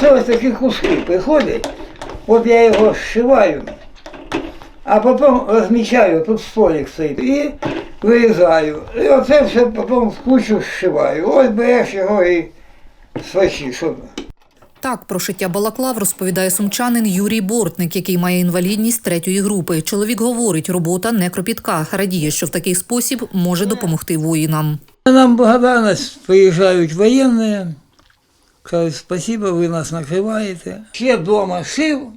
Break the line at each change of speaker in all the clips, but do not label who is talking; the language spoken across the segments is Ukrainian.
Це ось такі куски приходять, от я його зшиваю, а потім розмічаю, тут столик стоїть, і вирізаю. І оце все потім в кучу зшиваю. Ось береш його і свачі, що.
Так про шиття балаклав розповідає сумчанин Юрій Бортник, який має інвалідність третьої групи. Чоловік говорить, робота не кропітка. Радіє, що в такий спосіб може допомогти воїнам.
Нам благодарность приїжджають воєнні, кажуть, спасибо, ви нас накриваєте. Ще вдома шив,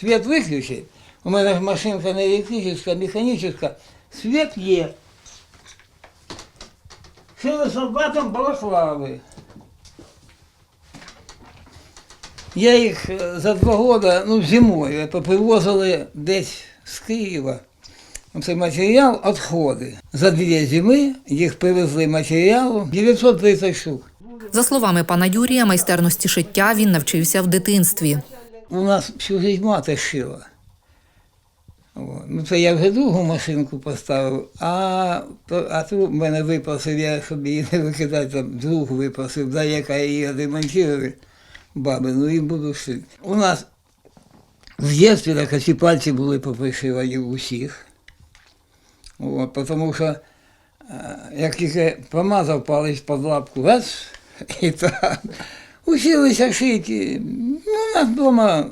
світ виключив. У мене ж машинка не електрична, механічна, світ є. Шили солдатам балаклави. Я їх е, за два роки, ну, зимою, привозили десь з Києва. Цей матеріал відходи. За дві зими їх привезли матеріалу 930 штук.
За словами пана Юрія, майстерності шиття він навчився в дитинстві.
У нас всю життя мати шила. Ну, це я вже другу машинку поставив, а, а ту мене випросив, я, щоб її не викидати, там друг випросив, дай яка її демонтували, баби, ну і буду шити. У нас в дитинстві так ці пальці були попришивані у всіх. От, тому що е, як тільки помазав палець під лапку, раз, і так, училися шити. Ну, у нас вдома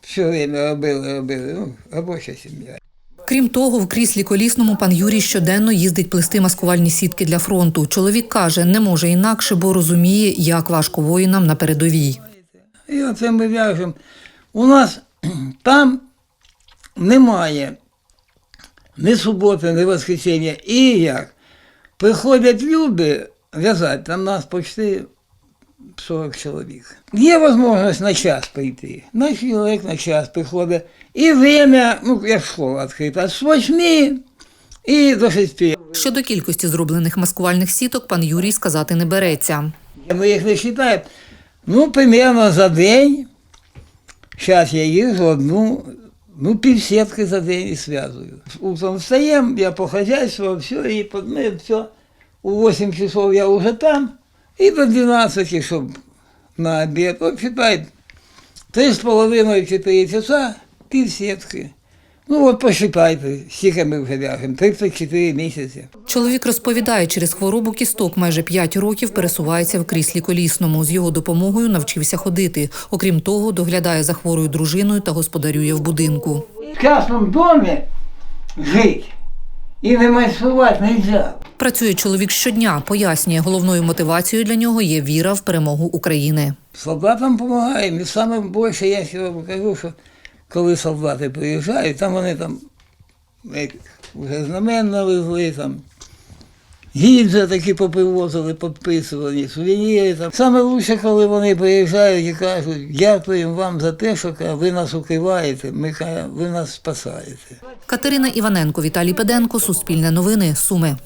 все время робили, робили, ну, робоча сім'я.
Крім того, в кріслі колісному пан Юрій щоденно їздить плести маскувальні сітки для фронту. Чоловік каже, не може інакше, бо розуміє, як важко воїнам на передовій.
І оце ми в'яжемо. У нас там немає ні суботи, ні воскресіння. І як? Приходять люди в'язати, там нас почти 40 чоловік. Є можливість на час прийти. На чоловік на час приходить. І время, ну, як школа відкрита, з 8 і до 6.
Щодо кількості зроблених маскувальних сіток, пан Юрій сказати не береться.
Ми їх не вважаємо. Ну, примерно за день. Зараз я їжу одну, ну, півсетки за день і зв'язую. Утром встаємо, я по хазяйству, все, і подмив, все. У 8 часов я вже там, і до 12, щоб на обід. От читай, 3,5-4 часа, півсетки. Ну от посчитайте, скільки ми вже в'яжемо, 34 місяці.
Чоловік розповідає, через хворобу кісток майже 5 років пересувається в кріслі колісному. З його допомогою навчився ходити. Окрім того, доглядає за хворою дружиною та господарює в будинку.
В частному домі жити і не майструвати не можна.
Працює чоловік щодня, пояснює, головною мотивацією для нього є віра в перемогу України.
Солдатам допомагаємо. І саме більше я вам кажу, що коли солдати приїжджають, там вони там як, вже знамен навезли, там гільзи такі попривозили, підписувані, сувеніри. Там. Саме лучше, коли вони приїжджають і кажуть, дякуємо вам за те, що ви нас укриваєте, ми, ви нас спасаєте.
Катерина Іваненко, Віталій Педенко, Суспільне новини, Суми.